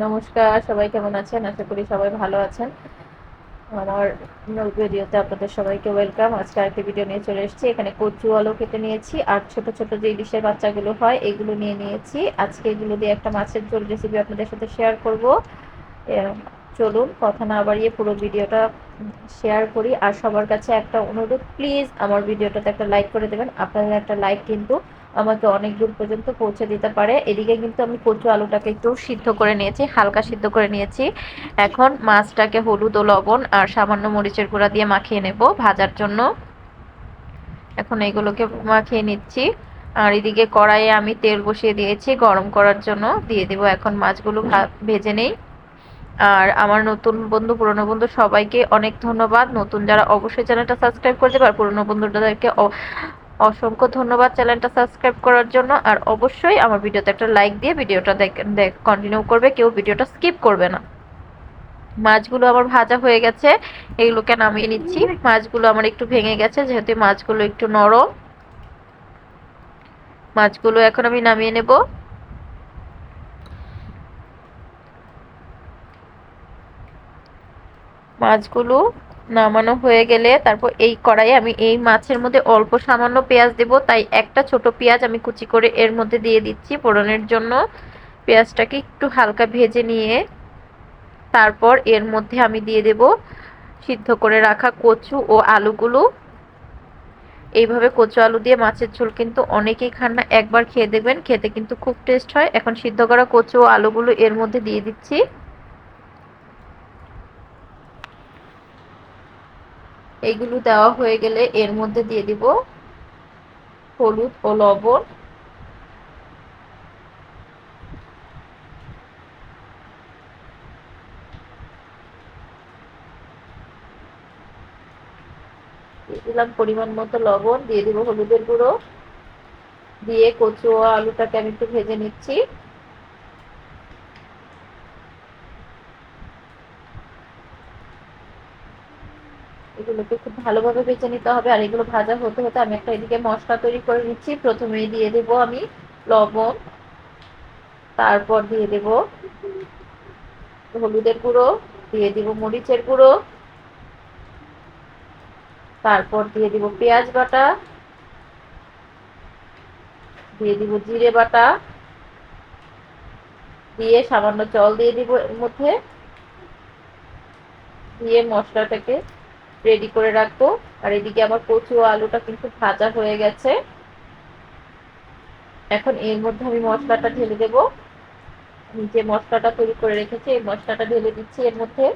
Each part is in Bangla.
নমস্কার, সবাই কেমন আছেন? আশা করি সবাই ভালো আছেন। আমার ভিডিওতে আপনাদের সবাইকে ওয়েলকাম আজকে আরেকটি ভিডিও নিয়ে চলে এসেছি। এখানে কচু আলু কেটে নিয়েছি আর ছোট ছোট যে ইলিশের বাচ্চাগুলো হয়, এগুলো নিয়ে নিয়েছি। আজকে এগুলো দিয়ে একটা মাছের ঝোল রেসিপি আপনাদের সাথে শেয়ার করব। চলুন, কথা না বাড়িয়ে পুরো ভিডিওটা শেয়ার করি। আর সবার কাছে একটা অনুরোধ প্লিজ আমার ভিডিওটাতে একটা লাইক করে দেবেন। আপনাদের একটা লাইক কিন্তু আমাকে অনেক দূর পর্যন্ত পৌঁছে দিতে পারে। এদিকে কিন্তু আমি কচু আলুটাকে একটু সিদ্ধ করে নিয়েছি, হালকা সিদ্ধ করে নিয়েছি। এখন মাছটাকে হলুদ ও লবণ আর সামান্য মরিচের গুঁড়া দিয়ে মাখিয়ে নেব ভাজার জন্য। এখন এইগুলোকে মাখিয়ে নিচ্ছি। আর এদিকে কড়াইয়ে আমি তেল বসিয়ে দিয়েছি গরম করার জন্য। দিয়ে দেব এখন মাছগুলো ভেজে নেই। আর আমার নতুন বন্ধু, পুরনো বন্ধু সবাইকে অনেক ধন্যবাদ। নতুন যারা অবশ্যই চ্যানেলটা সাবস্ক্রাইব করে দেবে আর পুরনো বন্ধুদেরকে অসংখ্য ধন্যবাদ চ্যানেলটা সাবস্ক্রাইব করার জন্য। আর অবশ্যই আমার ভিডিওতে একটা লাইক দিয়ে ভিডিওটা দেখ কন্টিনিউ করবে, কেউ ভিডিওটা স্কিপ করবে না। মাছগুলো আমার ভাজা হয়ে গেছে, এগুলোকে নামিয়ে নিচ্ছি। মাছগুলো আমার একটু ভেঙে গেছে, যেহেতু মাছগুলো একটু নরম। মাছগুলো এখন আমি নামিয়ে নেব। মাছগুলো নামানো হয়ে গেলে তারপর এই কড়াইয়ে আমি এই মাছের মধ্যে অল্প সামান্য পেঁয়াজ দেব। তাই একটা ছোট পেঁয়াজ আমি কুচি করে এর মধ্যে দিয়ে দিচ্ছি পোড়নের জন্য। পেঁয়াজটাকে একটু হালকা ভেজে নিয়ে তারপর এর মধ্যে আমি দিয়ে দেব সিদ্ধ করে রাখা কচু ও আলুগুলো। এইভাবে কচু আলু দিয়ে মাছের ঝোল কিন্তু অনেকেই খান না, একবার খেয়ে দেখবেন, খেতে কিন্তু খুব টেস্ট হয়। এখন সিদ্ধ করা কচু ও আলুগুলো এর মধ্যে দিয়ে দিচ্ছি। এইগুলো দেওয়া হয়ে গেলে এর মধ্যে দিয়ে দিব হলুদ ও লবণ। দিলাম পরিমাণ মতো লবণ, দিয়ে দিব হলুদের গুঁড়ো। দিয়ে কচু আলুটাকে আমি একটু ভেজে নিচ্ছি। এগুলোকে খুব ভালোভাবে বেছে নিতে হবে। আর এগুলো ভাজা হতে হতে আমি একটা এদিকে মশলা তৈরি করে নিচ্ছি। প্রথমেই দিয়ে দেব আমি লবণ, তারপর দিয়ে দেব হলুদের গুঁড়ো, দিয়ে দিব মরিচের গুঁড়ো, তারপর দিয়ে দিব পেঁয়াজ বাটা, দিয়ে দিব জিরে বাটা, দিয়ে সামান্য জল দিয়ে দিব এর মধ্যে। দিয়ে মশলাটাকে রেডি করে রাখব। আর এদিকে আমার কচু আলুটা কিন্তু ভাজা হয়ে গেছে। এখন এর মধ্যে আমি মশলাটা ঢেলে দেব। যে মশলাটা তৈরি করে রেখেছি, এই মশলাটা ঢেলে দিচ্ছি এর মধ্যে।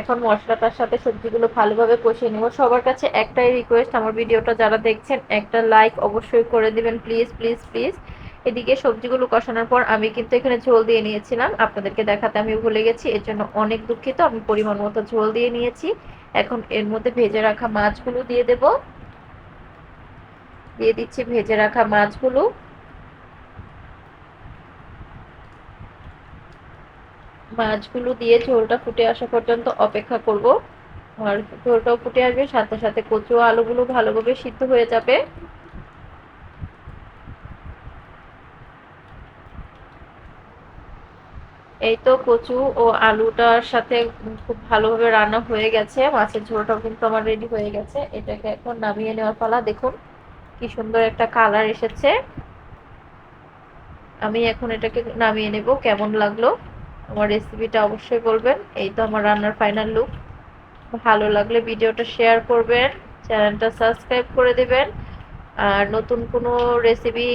এখন মশলাটার সাথে সবজিগুলো ভালোভাবে কষিয়ে নেব। সবার কাছে একটাই রিকোয়েস্ট আমার ভিডিওটা যারা দেখছেন, একটা লাইক অবশ্যই করে দিবেন। প্লিজ প্লিজ প্লিজ এদিকে সবজিগুলো কষানোর পর আমি কিন্তু এখানে ঝোল দিয়ে নিয়েছিলাম। আপনাদেরকে দেখাতে আমি ভুলে গেছি, এর জন্য অনেক দুঃখিত, আমি পরিমাণ মতো ঝোল দিয়ে নিয়েছি। এখন এর মধ্যে ভেজে রাখা মাছগুলো দিয়ে দেব। দিয়ে দিচ্ছি ভেজে রাখা মাছগুলো। মাছগুলো দিয়ে ঝোলটা ফুটে আসা পর্যন্ত অপেক্ষা করব। আর ঝোলটাও ফুটে আসবে, সাথে সাথে কচু আলুগুলো ভালোভাবে সিদ্ধ হয়ে যাবে। এই তো কচু ও আলুটার সাথে খুব ভালোভাবে রান্না হয়ে গেছে। মাছের ঝোলটাও কিন্তু আমার রেডি হয়ে গেছে। এটাকে এখন নামিয়ে নেওয়ার পালা। দেখুন কি সুন্দর একটা কালার এসেছে। আমি এখন এটাকে নামিয়ে নেব। কেমন লাগল? আমার রেসিপিটা অবশ্যই বলবেন। এই তো আমার রান্নার ফাইনাল লুক ভালো লাগলে ভিডিওটা শেয়ার করবেন। চ্যানেলটা সাবস্ক্রাইব করে দেবেন। আর নতুন কোনো রেসিপি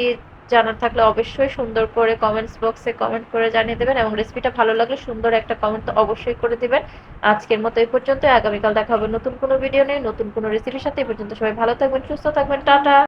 জানার থাকলে অবশ্যই সুন্দর করে কমেন্টস বক্সে কমেন্ট করে জানিয়ে দেবেন এবং রেসিপিটা ভালো লাগলে সুন্দর একটা কমেন্ট তো অবশ্যই করে দেবেন। আজকের মতো এই পর্যন্ত আগামীকাল দেখা হবে নতুন কোনো ভিডিও নিয়ে, নতুন কোনো রেসিপির সাথে। এই পর্যন্ত সবাই ভালো থাকবেন, সুস্থ থাকবেন। টাটা!